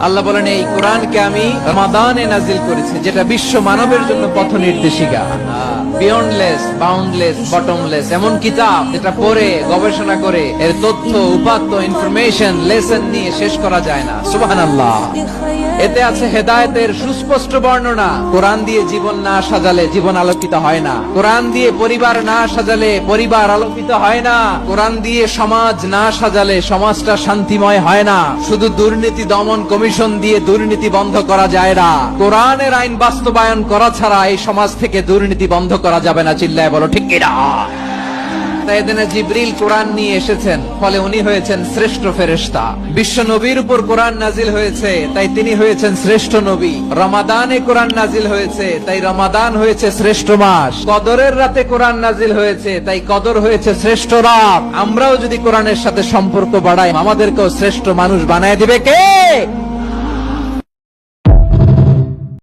আল্লাহ বলেন এই কোরআনকে আমি রমাদানে নাজিল করেছি যেটা বিশ্ব মানবের জন্য পথ নির্দেশিকা বিয়ন্ডলেস বাউন্ডলেস বটমলেস এমন কিতাব যেটা পড়ে, গবেষণা করে, এর তথ্য, উপাত্ত ইনফরমেশন লেসন নিয়ে শেষ করা যায় না। এতে আছে হেদায়েতের সুস্পষ্ট বর্ণনা। কোরআন দিয়ে জীবন না সাজালে জীবন আলোকিত হয় না। কোরআন দিয়ে পরিবার না সাজালে পরিবার আলোকিত হয় না। কোরআন দিয়ে সমাজ না সাজালে সমাজটা শান্তিময় হয় না। শুধু দুর্নীতি দমন কমিশন দিয়ে দুর্নীতি বন্ধ করা যায় না। কোরআনের আইন বাস্তবায়ন করা ছাড়া এই সমাজ থেকে দুর্নীতি বন্ধ করা যাবে না চিল্লায় বলো, ঠিক শ্রেষ্ঠ নবী। রমাদানে কোরআন নাজিল হয়েছে, তাই রমাদান হয়েছে শ্রেষ্ঠ মাস। কদরের রাতে কোরআন নাজিল হয়েছে, তাই কদর হয়েছে শ্রেষ্ঠ রাত। আমরাও যদি কোরআনের সাথে সম্পর্ক বাড়াই, আমাদেরকেও শ্রেষ্ঠ মানুষ বানায় দিবে কে?